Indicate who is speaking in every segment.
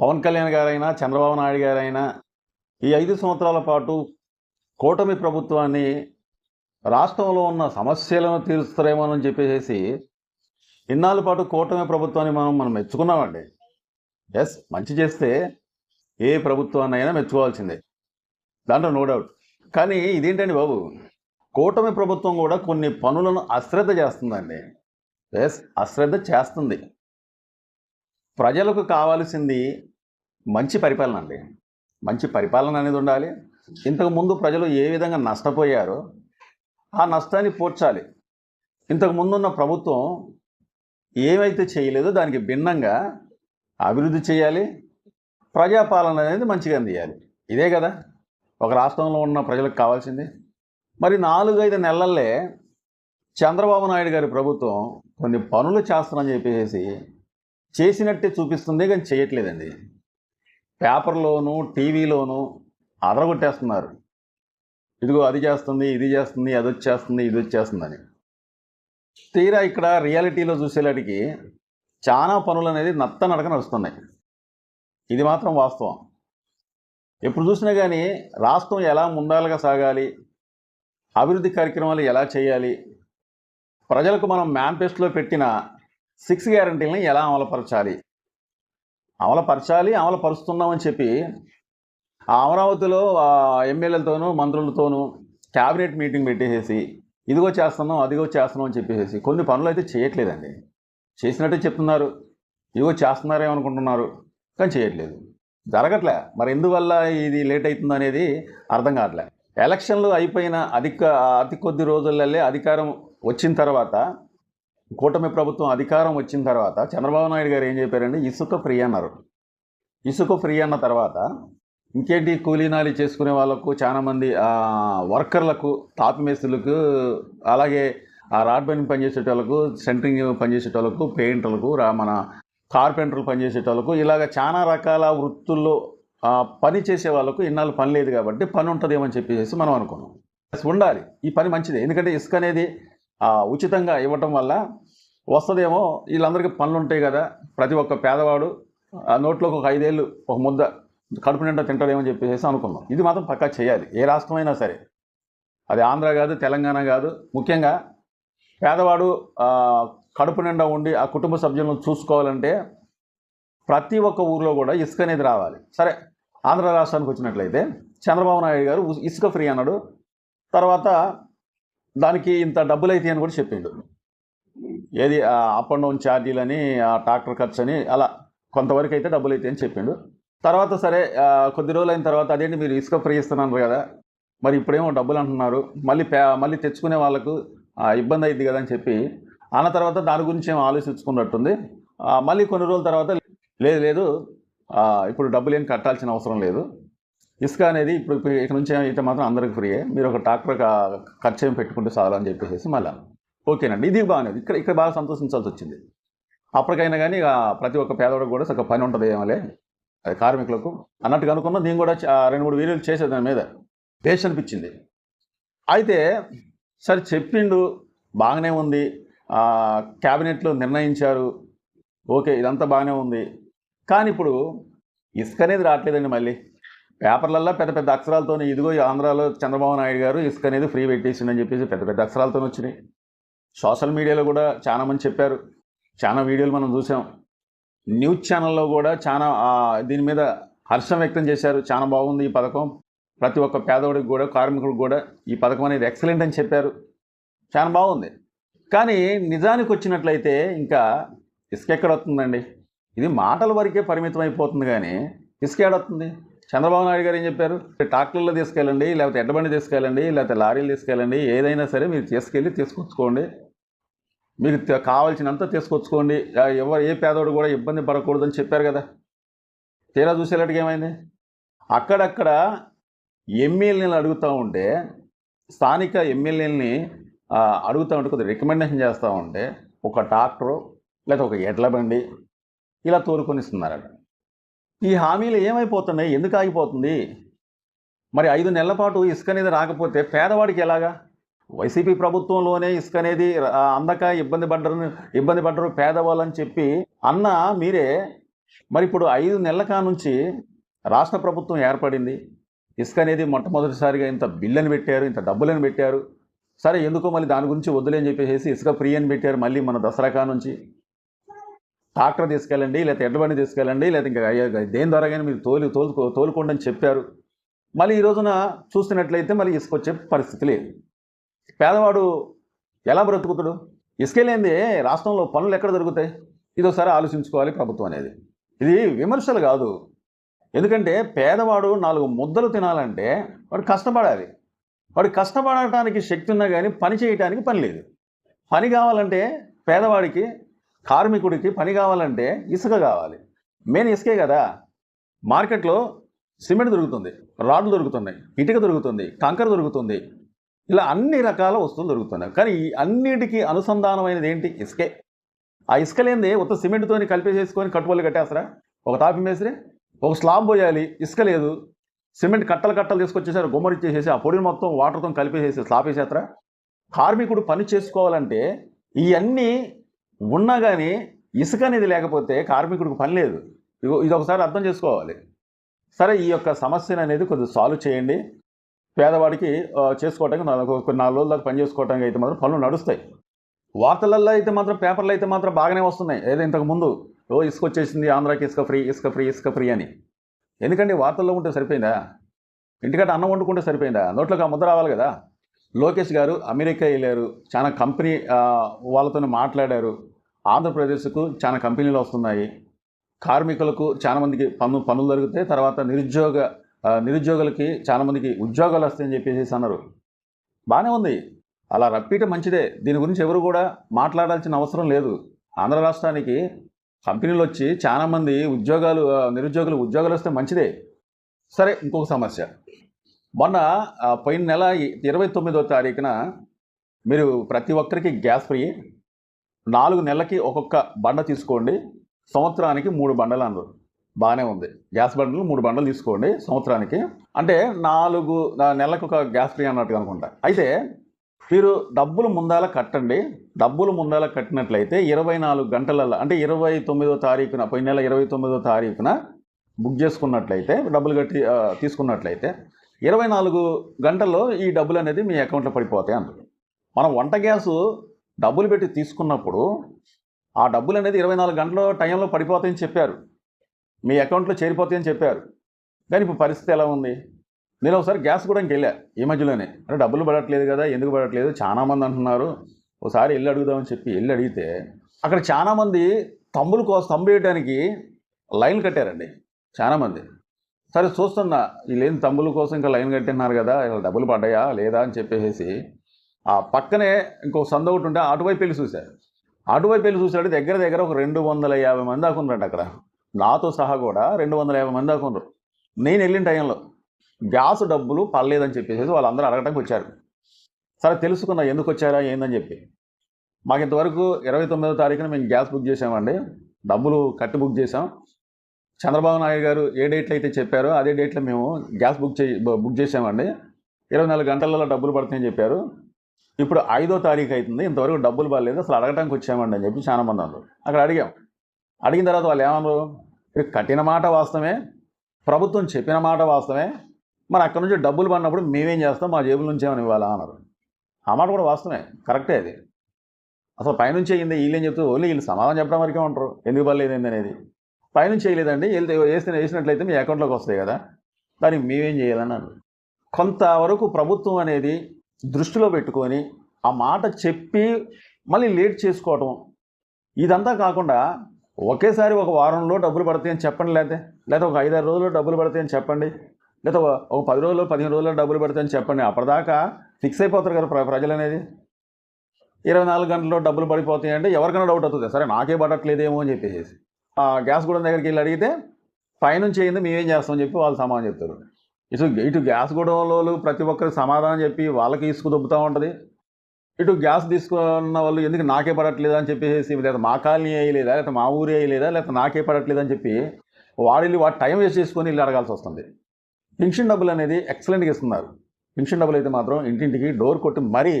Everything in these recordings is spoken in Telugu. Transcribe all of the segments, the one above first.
Speaker 1: పవన్ కళ్యాణ్ గారైనా చంద్రబాబు నాయుడు గారైనా ఈ ఐదు సంవత్సరాల పాటు కూటమి ప్రభుత్వాన్ని రాష్ట్రంలో ఉన్న సమస్యలను తీరుస్తారేమోనని చెప్పేసి ఇన్నాళ్ళ పాటు కూటమి ప్రభుత్వాన్ని మనం మనం మెచ్చుకున్నామండి. ఎస్ మంచి చేస్తే ఏ ప్రభుత్వాన్ని అయినా మెచ్చుకోవాల్సిందే. దాంట్లో నో డౌట్. కానీ ఇదేంటండి బాబు? కూటమి ప్రభుత్వం కూడా కొన్ని పనులను అశ్రద్ధ చేస్తుందండి. ఎస్ అశ్రద్ధ చేస్తుంది. ప్రజలకు కావాల్సింది మంచి పరిపాలన అండి. మంచి పరిపాలన అనేది ఉండాలి. ఇంతకు ముందు ప్రజలు ఏ విధంగా నష్టపోయారో ఆ నష్టాన్ని పూడ్చాలి ఇంతకు ముందున్న ప్రభుత్వం ఏమైతే చేయలేదో దానికి భిన్నంగా అభివృద్ధి చేయాలి. ప్రజాపాలన అనేది మంచిగా అందియాలి. ఇదే కదా. ఒక రాష్ట్రంలో ఉన్న ప్రజలకు కావాల్సింది. మరి నాలుగైదు నెలల్లే చంద్రబాబు నాయుడు గారి ప్రభుత్వం కొన్ని పనులు చేస్తానని చెప్పేసి చేసినట్టే చూపిస్తుంది కానీ చేయట్లేదండి. పేపర్లోను టీవీలోను అదరగొట్టేస్తున్నారు. ఇదిగో అది చేస్తుంది ఇది చేస్తుంది అది వచ్చేస్తుంది ఇది వచ్చేస్తుందని. తీరా ఇక్కడ రియాలిటీలో చూసేలాటికి చాలా పనులు అనేది నత్త నడక నడుస్తున్నాయి. ఇది మాత్రం వాస్తవం. ఎప్పుడు చూసినా కానీ రాష్ట్రం ఎలా ముందాలుగా సాగాలి అభివృద్ధి కార్యక్రమాలు ఎలా చేయాలి ప్రజలకు మనం మేనిఫెస్టోలో పెట్టిన సిక్స్ గ్యారంటీలను ఎలా అమలుపరచాలి అమలుపరచాలి అమలుపరుస్తున్నామని చెప్పి ఆ అమరావతిలో ఎమ్మెల్యేలతోనూ మంత్రులతోనూ క్యాబినెట్ మీటింగ్ పెట్టేసేసి ఇదిగో చేస్తున్నాం అదిగో చేస్తున్నాం అని చెప్పేసి కొన్ని పనులు అయితే చేయట్లేదండి. చేసినట్టే చెప్తున్నారు. ఇదిగో చేస్తున్నారేమనుకుంటున్నారు కానీ చేయట్లేదు. జరగట్లే. మరి ఎందువల్ల ఇది లేట్ అవుతుంది అనేది అర్థం కావట్లే. ఎలక్షన్లు అయిపోయిన అధిక అతి కొద్ది రోజులల్లే అధికారం వచ్చిన తర్వాత కూటమి ప్రభుత్వం అధికారం వచ్చిన తర్వాత చంద్రబాబు నాయుడు గారు ఏం చెప్పారంటే ఇసుక ఫ్రీ అన్నారు. ఇసుక ఫ్రీ అన్న తర్వాత ఇంకేంటి కూలీనాలి చేసుకునే వాళ్ళకు చాలామంది వర్కర్లకు తాపి మేస్త్రులకు అలాగే ఆ రాడ్ బైండింగ్ పనిచేసేటోళ్ళకు సెంటరింగ్ పనిచేసేటోళ్ళకు పెయింటర్లకు రా మన కార్పెంటర్లు పనిచేసేటోళ్ళకు ఇలాగ చాలా రకాల వృత్తుల్లో పని చేసే వాళ్ళకు ఇన్నాళ్ళు పని లేదు కాబట్టి పని ఉంటుందేమని చెప్పేసి మనం అనుకున్నాం. ఉండాలి. ఈ పని మంచిది. ఎందుకంటే ఇసుక అనేది ఉచితంగా ఇవ్వటం వల్ల వస్తుందేమో వీళ్ళందరికీ పనులు ఉంటాయి కదా. ప్రతి ఒక్క పేదవాడు ఆ నోట్లోకి ఒక ఐదేళ్ళు ఒక ముద్ద కడుపు నిండా తింటాడేమని చెప్పేసి అనుకున్నాం. ఇది మాత్రం పక్కా చేయాలి. ఏ రాష్ట్రమైనా సరే. అది ఆంధ్ర కాదు తెలంగాణ కాదు. ముఖ్యంగా పేదవాడు కడుపు నిండా ఉండి ఆ కుటుంబ సభ్యులను చూసుకోవాలంటే ప్రతి ఒక్క ఊర్లో కూడా ఇసుక అనేది రావాలి. సరే ఆంధ్ర రాష్ట్రానికి వచ్చినట్లయితే చంద్రబాబు నాయుడు గారు ఇసుక ఫ్రీ అన్నాడు. తర్వాత దానికి ఇంత డబ్బులు అయితే అని కూడా చెప్పిండు. ఏది అప్ అండ్ డౌన్ ఛార్జీలని ఆ ట్రాక్టర్ ఖర్చు అని అలా కొంతవరకు అయితే డబ్బులు అయితే అని చెప్పిండు. తర్వాత సరే కొద్ది రోజులు అయిన తర్వాత అదేంటి మీరు ఇసుక ఫ్రీ ఇస్తున్నారు కదా మరి ఇప్పుడేమో డబ్బులు అంటున్నారు. మళ్ళీ పే మళ్ళీ తెచ్చుకునే వాళ్ళకు ఇబ్బంది అయింది కదా అని చెప్పి అన్న తర్వాత దాని గురించి ఏమో ఆలోచించుకున్నట్టుంది. మళ్ళీ కొన్ని రోజుల తర్వాత లేదు లేదు ఇప్పుడు డబ్బులు ఏం కట్టాల్సిన అవసరం లేదు. ఇసుక అనేది ఇప్పుడు ఇక్కడ నుంచి అయితే మాత్రం అందరికి ఫ్రీయే. మీరు ఒక ట్రాక్టర్ ఖర్చు ఏం పెట్టుకుంటే చాలు అని చెప్పేసి మళ్ళీ. ఓకేనండి. ఇది బాగానే ఇక్కడ ఇక్కడ బాగా సంతోషించాల్సి వచ్చింది అప్పటికైనా కానీ ప్రతి ఒక్క పేదవాడికి కూడా ఒక పని ఉంటుంది ఏమలే. అది కార్మికులకు. అన్నట్టుగా అనుకున్నా నేను కూడా రెండు మూడు వీడియోలు చేసే దాని మీద. బేస్ అనిపించింది. అయితే సరే చెప్పిండు. బాగానే ఉంది. క్యాబినెట్లో నిర్ణయించారు. ఓకే ఇదంతా బాగానే ఉంది. కానీ ఇప్పుడు ఇసుక అనేది రావట్లేదండి మళ్ళీ. పేపర్లలో పెద్ద పెద్ద అక్షరాలతో ఇదిగో ఈ ఆంధ్రాలో చంద్రబాబు నాయుడు గారు ఇసుక అనేది ఫ్రీ పెట్టేసిండని చెప్పేసి పెద్ద పెద్ద అక్షరాలతో వచ్చినాయి. సోషల్ మీడియాలో కూడా చాలా మంది చెప్పారు. చాలా వీడియోలు మనం చూసాం. న్యూస్ ఛానల్లో కూడా చాలా దీని మీద హర్షం వ్యక్తం చేశారు. చాలా బాగుంది ఈ పథకం. ప్రతి ఒక్క పేదవాడికి కూడా కార్మికుడికి కూడా ఈ పథకం అనేది ఎక్సలెంట్ అని చెప్పారు. చాలా బాగుంది. కానీ నిజానికి వచ్చినట్లయితే ఇంకా ఇసుక ఎక్కడ వస్తుందండి? ఇది మాటల వరకే పరిమితం అయిపోతుంది కానీ ఇసుక ఏడొస్తుంది చంద్రబాబు నాయుడు గారు ఏం చెప్పారు? ట్రాక్టర్లో తీసుకెళ్ళండి లేకపోతే ఎడ్డబండి తీసుకెళ్ళండి లేకపోతే లారీలు తీసుకెళ్ళండి ఏదైనా సరే మీరు తీసుకెళ్ళి తీసుకొచ్చుకోండి. మీకు కావాల్సినంత తీసుకొచ్చుకోండి. ఎవరు ఏ పేదోడు కూడా ఇబ్బంది పడకూడదని చెప్పారు కదా. తీరా చూసేలాంటికి ఏమైంది? అక్కడక్కడ ఎమ్మెల్యేలను అడుగుతూ ఉంటే స్థానిక ఎమ్మెల్యేలని అడుగుతూ ఉంటే కొద్దిగా రికమెండేషన్ చేస్తూ ఉంటే ఒక ట్రాక్టరు లేదా ఒక ఎడ్ల బండి ఇలా తోలుకొనిస్తున్నారట. ఈ హామీలు ఏమైపోతున్నాయి? ఎందుకు ఆగిపోతుంది? మరి ఐదు నెలల పాటు ఇసుక అనేది రాకపోతే పేదవాడికి ఎలాగా? వైసీపీ ప్రభుత్వంలోనే ఇసుక అనేది అందక ఇబ్బంది పడ్డరు ఇబ్బంది పడ్డరు పేదవాళ్ళని చెప్పి అన్న మీరే మరి ఇప్పుడు ఐదు నెలల కా నుంచి రాష్ట్ర ప్రభుత్వం ఏర్పడింది. ఇసుక అనేది మొట్టమొదటిసారిగా ఇంత బిల్లని పెట్టారు ఇంత డబ్బులని పెట్టారు. సరే ఎందుకో మళ్ళీ దాని గురించి వద్దులేని చెప్పేసి ఇసుక ఫ్రీ అని పెట్టారు మళ్ళీ మన దసరా కా నుంచి. ట్రాక్టర్ తీసుకెళ్ళండి లేకపోతే ఎడ్లబండి తీసుకెళ్ళండి లేకపోతే ఇంకా దేని ద్వారా కానీ మీరు తోలు తోలు తోలుకోండి అని చెప్పారు. మళ్ళీ ఈ రోజున చూస్తున్నట్లయితే మళ్ళీ ఇసుక వచ్చే పరిస్థితి లేదు. పేదవాడు ఎలా బ్రతుకుతాడు? ఇసుక లేనిదే రాష్ట్రంలో పనులు ఎక్కడ దొరుకుతాయి? ఇది ఒకసారి ఆలోచించుకోవాలి ప్రభుత్వం అనేది. ఇది విమర్శలు కాదు. ఎందుకంటే పేదవాడు నాలుగు ముద్దలు తినాలంటే వాడు కష్టపడాలి. వాడు కష్టపడటానికి శక్తి ఉన్నా కానీ పని చేయటానికి పని లేదు. పని కావాలంటే పేదవాడికి కార్మికుడికి పని కావాలంటే ఇసుక కావాలి. మెయిన్ ఇసుకే కదా. మార్కెట్లో సిమెంట్ దొరుకుతుంది రాడ్లు దొరుకుతున్నాయి ఇటుక దొరుకుతుంది కంకర దొరుకుతుంది. ఇలా అన్ని రకాల వస్తువులు దొరుకుతున్నాయి. కానీ ఈ అన్నిటికీ అనుసంధానమైనది ఏంటి? ఇసుకే. ఆ ఇసుక లేనిదే ఉత్త సిమెంట్తోని కలిపేసేసుకొని కట్టుబడులు కట్టేస్తారా? ఒక తాపి మేసిరే ఒక స్లాబ్ పోయాలి ఇసుక లేదు. సిమెంట్ కట్టలు కట్టలు తీసుకొచ్చేసారు గుమ్మరిచ్చేసేసి ఆ పొడిని మొత్తం వాటర్తో కలిపేసేసి స్లాబ్ వేసేస్తారా? కార్మికుడు పని చేసుకోవాలంటే ఇవన్నీ ఉన్నా కానీ ఇసుక అనేది లేకపోతే కార్మికుడికి పని లేదు. ఇగో ఇది ఒకసారి అర్థం చేసుకోవాలి. సరే ఈ యొక్క సమస్యను అనేది కొద్దిగా సాల్వ్ చేయండి. పేదవాడికి చేసుకోవటానికి నాలుగు నాలుగు రోజుల దాకా పని చేసుకోవటానికి అయితే మాత్రం పనులు నడుస్తాయి. వార్తలలో అయితే మాత్రం పేపర్లు అయితే మాత్రం బాగానే వస్తున్నాయి. ఏదో ఇంతకు ముందు ఓ ఇసుక వచ్చేసింది ఆంధ్రాకి ఇసుక ఫ్రీ ఇసుక ఫ్రీ ఇసుక ఫ్రీ అని. ఎందుకండి వార్తల్లో ఉంటే సరిపోయిందా? ఇంటికంటే అన్నం వండుకుంటే సరిపోయిందా? నోట్లోకి ఆ ముద్ర రావాలి కదా? లోకేష్ గారు అమెరికా వెళ్ళారు. చాలా కంపెనీ వాళ్ళతో మాట్లాడారు. ఆంధ్రప్రదేశ్కు చాలా కంపెనీలు వస్తున్నాయి. కార్మికులకు చాలా మందికి పన్ను పనులు దొరికితే తర్వాత నిరుద్యోగ నిరుద్యోగులకి చాలామందికి ఉద్యోగాలు వస్తాయని చెప్పేసి అన్నారు. బాగానే ఉంది. అలా రప్పీట మంచిదే. దీని గురించి ఎవరు కూడా మాట్లాడాల్సిన అవసరం లేదు. ఆంధ్ర రాష్ట్రానికి కంపెనీలు వచ్చి చాలామంది ఉద్యోగాలు నిరుద్యోగులు ఉద్యోగాలు వస్తే మంచిదే. సరే ఇంకొక సమస్య. మొన్న పోయిన నెల ఇరవై తొమ్మిదో తారీఖున మీరు ప్రతి ఒక్కరికి గ్యాస్ ఫ్రీ నాలుగు నెలలకి ఒక్కొక్క బండ తీసుకోండి. సంవత్సరానికి మూడు బండలు అన్నారు. బాగానే ఉంది. గ్యాస్ బండలు మూడు బండలు తీసుకోండి సంవత్సరానికి. అంటే నాలుగు ఆ, నెలలకు ఒక గ్యాస్ ఫ్రీ అన్నట్టుగా అనుకుంటా. అయితే మీరు డబ్బులు ముందాల కట్టండి. డబ్బులు ముందాల కట్టినట్లయితే ఇరవై నాలుగు గంటలలో అంటే ఇరవై తొమ్మిదో తారీఖున పోయిన నెల ఇరవై తొమ్మిదో తారీఖున బుక్ చేసుకున్నట్లయితే డబ్బులు కట్టి తీసుకున్నట్లయితే ఇరవై నాలుగు గంటల్లో ఈ డబ్బులు అనేది మీ అకౌంట్లో పడిపోతాయి అందులో మనం వంట గ్యాసు డబ్బులు పెట్టి తీసుకున్నప్పుడు ఆ డబ్బులు అనేది ఇరవై నాలుగు గంటల టైంలో పడిపోతాయని చెప్పారు. మీ అకౌంట్లో చేరిపోతాయని చెప్పారు. కానీ ఇప్పుడు పరిస్థితి ఎలా ఉంది? నేను ఒకసారి గ్యాస్ కూడా వెళ్ళా ఈ మధ్యలోనే. అంటే డబ్బులు పడట్లేదు కదా ఎందుకు పడట్లేదు? చాలామంది అంటున్నారు. ఒకసారి వెళ్ళి అడుగుదామని చెప్పి వెళ్ళి అడిగితే అక్కడ చాలామంది తమ్ముల కోసం తమ్ము వేయడానికి లైన్ కట్టారండి. చాలామంది సరే చూస్తున్నా వీళ్ళేం తమ్ముల కోసం ఇంకా లైన్ కట్టినారు కదా ఇలా డబ్బులు పడ్డాయా లేదా అని చెప్పేసి ఆ పక్కనే ఇంకో సంద ఒకటి ఉంటే అటువైపు వెళ్ళి చూశారు. అటువైపు వెళ్ళి చూసాడు దగ్గర దగ్గర ఒక రెండు వందల యాభై మంది దాకా అక్కడ. నాతో సహా కూడా రెండు వందల యాభై మంది దాకున్నారు నేను వెళ్ళిన టైంలో గ్యాస్ డబ్బులు పర్లేదని చెప్పేసి వాళ్ళందరూ అడగటానికి వచ్చారు. సరే తెలుసుకున్నా ఎందుకు వచ్చారా ఏందని చెప్పి. మాకు ఇంతవరకు ఇరవై తొమ్మిదో తారీఖున మేము గ్యాస్ బుక్ చేసామండి డబ్బులు కట్టి బుక్ చేసాం చంద్రబాబు నాయుడు గారు ఏ డేట్లో అయితే చెప్పారో అదే డేట్లో మేము గ్యాస్ బుక్ చే బుక్ చేసామండి ఇరవై నాలుగు గంటలలో డబ్బులు పడతాయని చెప్పారు. ఇప్పుడు ఐదో తారీఖు అవుతుంది ఇంతవరకు డబ్బులు పడలేదు అసలు అడగటానికి వచ్చామండి అని చెప్పి చాలా మంది అన్నారు. అక్కడ అడిగాం. అడిగిన తర్వాత వాళ్ళు ఏమన్నారు? "ఇది కట్టిన మాట వాస్తవమే ప్రభుత్వం చెప్పిన మాట వాస్తవమే మరి అక్కడ నుంచి డబ్బులు పడినప్పుడు మేమేం చేస్తాం మా జేబుల నుంచి ఏమైనా ఇవ్వాలా? అన్నారు. ఆ మాట కూడా వాస్తవమే కరెక్టే అది. అసలు పైనుంచి అయ్యింది వీళ్ళేం చెప్తూ ఓన్లీ వీళ్ళు సమాధానం చెప్పడం వరకే ఉంటారు. ఎందుకు పర్లేదు అనేది. పైనుంచి చేయలేదండి వెళ్తే వేస్తే వేసినట్లయితే మీ అకౌంట్లోకి వస్తాయి కదా. దానికి మేమేం చేయాలని అన్నారు. కొంతవరకు ప్రభుత్వం అనేది దృష్టిలో పెట్టుకొని ఆ మాట చెప్పి మళ్ళీ లేట్ చేసుకోవటం. ఇదంతా కాకుండా ఒకేసారి ఒక వారంలో డబ్బులు పడతాయని చెప్పండి లేకపోతే లేదా ఒక ఐదారు రోజుల్లో డబ్బులు పడతాయని చెప్పండి లేదా ఒక పది రోజులు పదిహేను రోజుల్లో డబ్బులు పడతాయని చెప్పండి. అప్పటిదాకా ఫిక్స్ అయిపోతారు కదా ప్ర- ప్రజలు అనేది ఇరవై నాలుగు గంటల్లో డబ్బులు పడిపోతాయి అంటే ఎవరికైనా డౌట్ అవుతుంది సరే నాకే పడట్లేదేమో అని చెప్పేసి ఆ గ్యాస్ గూడెం దగ్గరికి వెళ్ళి అడిగితే పైనుంచి అయింది మేమేం చేస్తామని చెప్పి వాళ్ళు సమాధానం చెప్తారు. ఇటు ఇటు గ్యాస్ గొడవలు ప్రతి ఒక్కరికి సమాధానం చెప్పి వాళ్ళకి ఇసుకు దొబ్బుతూ ఉంటుంది. ఇటు గ్యాస్ తీసుకున్న వాళ్ళు ఎందుకు నాకే పడట్లేదు అని చెప్పేసి లేదా మా కాలనీ వేయలేదా లేకపోతే మా ఊరే వేయలేదా లేకపోతే నాకే పడట్లేదు అని చెప్పి వాళ్ళు వాటి టైం వేస్ట్ చేసుకొని ఇల్లు అడగాల్సి వస్తుంది. పెన్షన్ డబ్బులు అనేది ఎక్సలెంట్గా ఇస్తున్నారు. పెన్షన్ డబ్బులు అయితే మాత్రం ఇంటింటికి డోర్ కొట్టి మరీ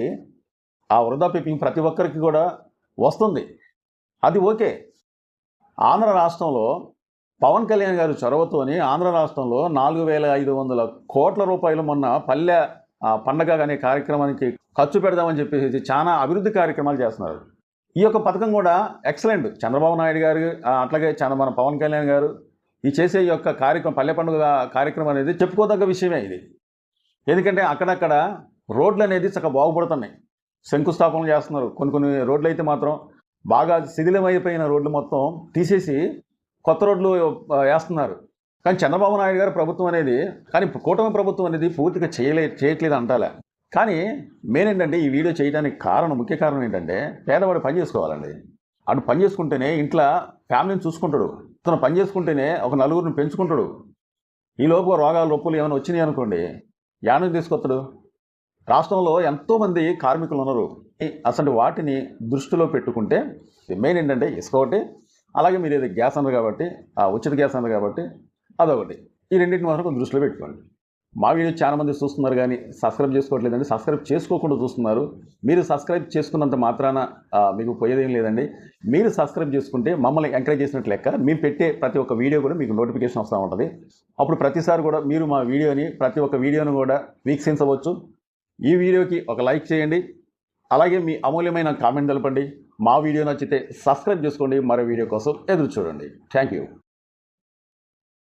Speaker 1: ఆ వృద్ధాప్య ప్రతి ఒక్కరికి కూడా వస్తుంది. అది ఓకే. ఆంధ్ర రాష్ట్రంలో పవన్ కళ్యాణ్ గారి చొరవతోని ఆంధ్ర రాష్ట్రంలో నాలుగు వేల ఐదు వందల కోట్ల రూపాయలు మొన్న పల్లె పండగ అనే కార్యక్రమానికి ఖర్చు పెడదామని చెప్పేసి చాలా అభివృద్ధి కార్యక్రమాలు చేస్తున్నారు. ఈ యొక్క పథకం కూడా ఎక్సలెంట్. చంద్రబాబు నాయుడు గారు అట్లాగే చంద్ర మన పవన్ కళ్యాణ్ గారు ఈ చేసే ఈ యొక్క కార్యక్రమం పల్లె పండుగ కార్యక్రమం అనేది చెప్పుకోదగ్గ విషయమే ఇది. ఎందుకంటే అక్కడక్కడ రోడ్లు అనేది చక్కగా బాగుపడుతున్నాయి. శంకుస్థాపనలు చేస్తున్నారు. కొన్ని కొన్ని రోడ్లు అయితే మాత్రం బాగా శిథిలమైపోయిన రోడ్లు మొత్తం తీసేసి కొత్త రోడ్లు వేస్తున్నారు. కానీ చంద్రబాబు నాయుడు గారు ప్రభుత్వం అనేది కానీ కూటమి ప్రభుత్వం అనేది పూర్తిగా చేయలే చేయట్లేదు అంటాలే. కానీ మెయిన్ ఏంటంటే ఈ వీడియో చేయడానికి కారణం ముఖ్య కారణం ఏంటంటే పేదవాడు పని చేసుకోవాలండి. అటు పని చేసుకుంటేనే ఇంట్లో ఫ్యామిలీని చూసుకుంటాడు. తను పని చేసుకుంటేనే ఒక నలుగురిని పెంచుకుంటాడు. ఈ రోగాలు రొప్పులు ఏమైనా వచ్చినాయి అనుకోండి యానం తీసుకొస్తాడు. రాష్ట్రంలో ఎంతోమంది కార్మికులు ఉన్నారు. అసలు వాటిని దృష్టిలో పెట్టుకుంటే మెయిన్ ఏంటంటే ఇసుక ఒకటి అలాగే మీరు ఇది గ్యాస్ అన్నారు కాబట్టి ఆ ఉచిత గ్యాస్ అన్నారు కాబట్టి అదొకటి. ఈ రెండింటిని మాత్రం దృష్టిలో పెట్టుకోండి. మా వీడియో చాలా మంది చూస్తున్నారు కానీ సబ్స్క్రైబ్ చేసుకోవట్లేదండి. సబ్స్క్రైబ్ చేసుకోకుండా చూస్తున్నారు. మీరు సబ్స్క్రైబ్ చేసుకున్నంత మాత్రాన మీకు పోయేదేం లేదండి. మీరు సబ్స్క్రైబ్ చేసుకుంటే మమ్మల్ని ఎంకరేజ్ చేసినట్లు లెక్క మేము పెట్టే ప్రతి ఒక్క వీడియో కూడా మీకు నోటిఫికేషన్ వస్తూ ఉంటుంది. అప్పుడు ప్రతిసారి కూడా మీరు మా వీడియోని ప్రతి ఒక్క వీడియోను కూడా వీక్షించవచ్చు ఈ వీడియోకి ఒక లైక్ చేయండి. అలాగే మీ అమూల్యమైన కామెంట్ తెలపండి. మా వీడియో నచ్చితే సబ్స్క్రైబ్ చేసుకోండి. మరో వీడియో కోసం ఎదురు చూడండి. Thank you